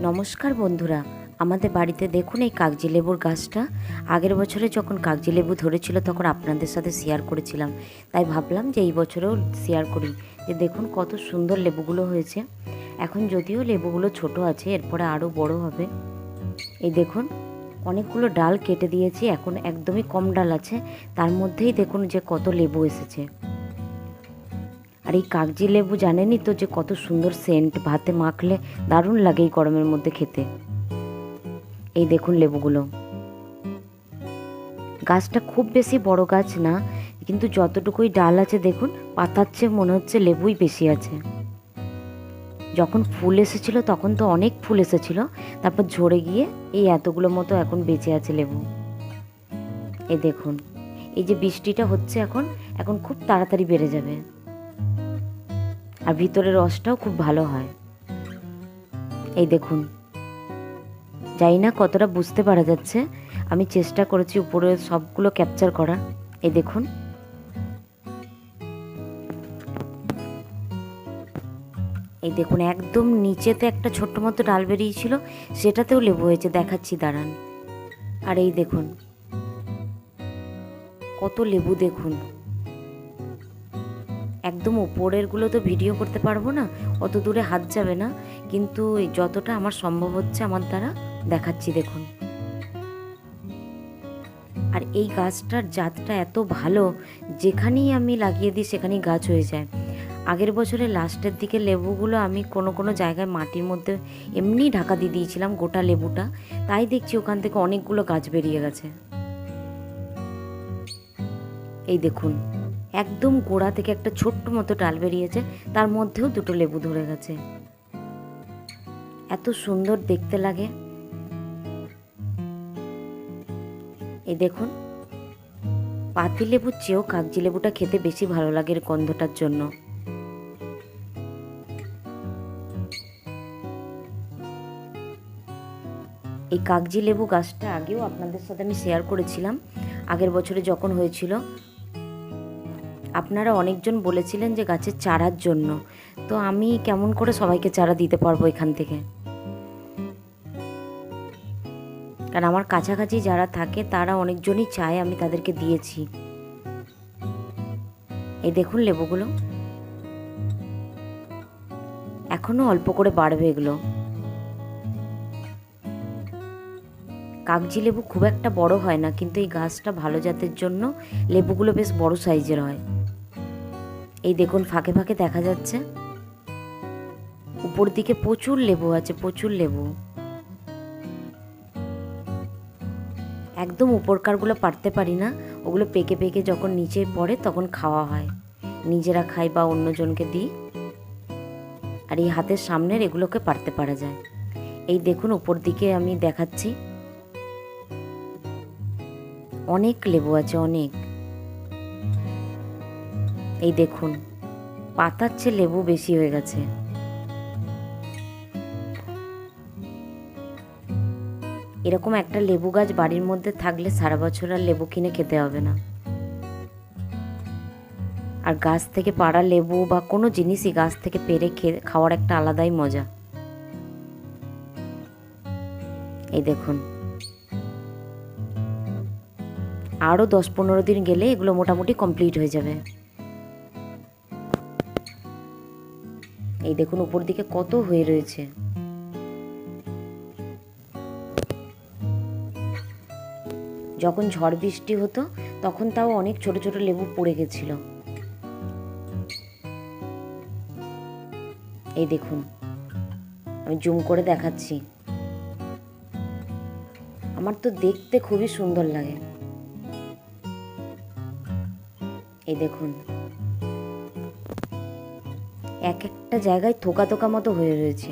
নমস্কার বন্ধুরা, আমাদের বাড়িতে দেখুন এই কাগজি লেবুর গাছটা। আগের বছরে যখন কাগজি লেবু ধরেছিল তখন আপনাদের সাথে শেয়ার করেছিলাম। তাই ভাবলাম যে এই বছরেও শেয়ার করি। যে দেখুন কত সুন্দর লেবুগুলো হয়েছে। এখন যদিও লেবুগুলো ছোট আছে, এরপরে আরও বড় হবে। এই দেখুন, অনেকগুলো ডাল কেটে দিয়েছি, এখন একদমই কম ডাল আছে। তার মধ্যেই দেখুন যে কত লেবু এসেছে। আর এই কাগজি লেবু জানেনই তো যে কত সুন্দর সেন্ট ভাতে মাখলে দারুণ লাগে এই গরমের মধ্যে খেতে। এই দেখুন লেবুগুলো। গাছটা খুব বেশি বড় গাছ না, কিন্তু যতটুকুই ডাল আছে দেখুন, পাতার চেয়ে মনে হচ্ছে লেবুই বেশি আছে। যখন ফুল এসেছিল তখন তো অনেক ফুল এসেছিল, তারপর ঝরে গিয়ে এই এতগুলো মতো এখন বেঁচে আছে লেবু। এই দেখুন, এই যে বৃষ্টিটা হচ্ছে এখন এখন খুব তাড়াতাড়ি বেড়ে যাবে। আর ভিতরের রসটাও খুব ভালো হয়। এই দেখুন। জানি না কতটা বুঝতে পারা যাচ্ছে। আমি চেষ্টা করেছি উপরে সবগুলো ক্যাপচার করা এই দেখুন। এই দেখুন, একদম নিচেতে একটা ছোট্ট মতো ডাল বেরিয়েছিল। সেটাতেও লেবু হয়েছে। দেখাচ্ছি, দাঁড়ান। আর এই দেখুন। কত লেবু দেখুন। একদম ওপরেরগুলো তো ভিডিও করতে পারব না, অত দূরে হাত যাবে না। কিন্তু যতটা আমার সম্ভব হচ্ছে আমার দ্বারা, দেখাচ্ছি দেখুন। আর এই গাছটার জাতটা এত ভালো, যেখানেই আমি লাগিয়ে দিই সেখানেই গাছ হয়ে যায়। আগের বছরে লাস্টের দিকে লেবুগুলো আমি কোনো কোনো জায়গায় মাটির মধ্যে এমনি ঢাকা দিয়ে দিয়েছিলাম, গোটা লেবুটা। তাই দেখছি ওখান থেকে অনেকগুলো গাছ বেরিয়ে গেছে। এই দেখুন একদম গোড়া থেকে একটা ছোট্ট মতো ডাল বেরিয়েছে, তার মধ্যেও দুটো লেবু ধরে গেছে। এত সুন্দর দেখতে লাগে। এই দেখুন, পাতি লেবুর চেয়েও কাগজি লেবুটা খেতে বেশি ভালো লাগে এর গন্ধটার জন্য। এই কাগজি লেবু গাছটা আগেও আপনাদের সাথে আমি শেয়ার করেছিলাম। আগের বছরে যখন হয়েছিল আপনারা অনেকজন বলেছিলেন যে গাছের চারার জন্য। তো আমি কেমন করে সবাইকে চারা দিতে পারব এখান থেকে? কারণ আমার কাছাকাছি যারা থাকে, তারা অনেকজনই চায় আমি তাদেরকে দিয়েছি। এই দেখুন লেবুগুলো। এখনও অল্প করে বাড়বে এগুলো। কাগজি লেবু খুব একটা বড় হয় না, কিন্তু এই গাছটা ভালো জাতের জন্য লেবুগুলো বেশ বড় সাইজের হয়। এই দেখুন, ফাঁকে ফাঁকে দেখা যাচ্ছে। উপর দিকে প্রচুর লেবু আছে, প্রচুর লেবু। একদম উপরকারগুলো পারতে পারি না। ওগুলো পেকে পেকে যখন নিচে পড়ে তখন খাওয়া হয়। নিজেরা খাই বা অন্যজনকে দিই। আর এই হাতের সামনের এগুলোকে পারতে পারা যায়। এই দেখুন, উপর দিকে আমি দেখাচ্ছি। অনেক লেবু আছে, অনেক। এই দেখুন, পাতার চেয়ে লেবু বেশি হয়ে গেছে। এরকম একটা লেবু গাছ বাড়ির মধ্যে থাকলে সারা বছর আর লেবু কিনে খেতে হবে না। আর গাছ থেকে পাড়া লেবু বা কোনো জিনিসই গাছ থেকে পেরে খেয়ে খাওয়ার একটা আলাদাই মজা। এই দেখুন। আরও দশ পনেরো দিন গেলে এগুলো মোটামুটি কমপ্লিট হয়ে যাবে। এই দেখুন, উপর দিকে কত হয়ে রয়েছে। যখন ঝড় বৃষ্টি হতো, তখন তাও অনেক ছোট ছোট লেবু পড়ে গেছিল। এই দেখুন, আমি জুম করে দেখাচ্ছি। আমার তো দেখতে খুবই সুন্দর লাগে। এই দেখুন, এক একটা জায়গায় থোকা থোকা মতো হয়ে রয়েছে।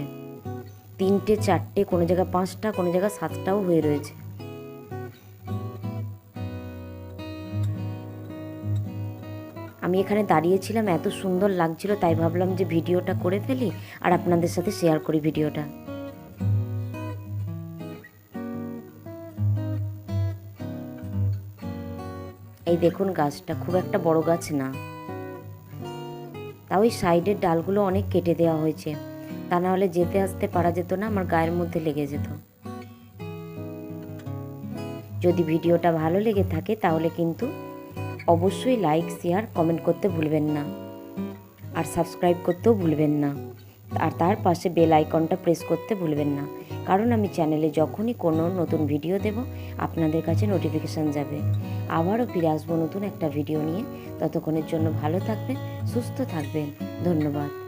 তিনটে, চারটে, কোনো জায়গায় পাঁচটা, কোনো জায়গায় সাতটাও হয়ে রয়েছে। আমি এখানে দাঁড়িয়েছিলাম, এত সুন্দর লাগছিল, তাই ভাবলাম যে ভিডিওটা করে ফেলি আর আপনাদের সাথে শেয়ার করি ভিডিওটা। এই দেখুন গাছটা, খুব একটা বড় গাছ না। তাও ওই সাইডের ডালগুলো অনেক কেটে দেওয়া হয়েছে। তা না হলে যেতে আসতে পারা যেত না, আমার গায়ের মধ্যে লেগে যেত। যদি ভিডিওটা ভালো লেগে থাকে তাহলে কিন্তু অবশ্যই লাইক, শেয়ার, কমেন্ট করতে ভুলবেন না। আর সাবস্ক্রাইব করতেও ভুলবেন না। আর তার পাশে বেল আইকনটা প্রেস করতে ভুলবেন না। কারণ আমি চ্যানেলে যখনই কোনো নতুন ভিডিও দেব, আপনাদের কাছে নোটিফিকেশান যাবে। আবারও ফিরে আসব নতুন একটা ভিডিও নিয়ে। ততক্ষণের জন্য ভালো থাকবেন, সুস্থ থাকবেন। ধন্যবাদ।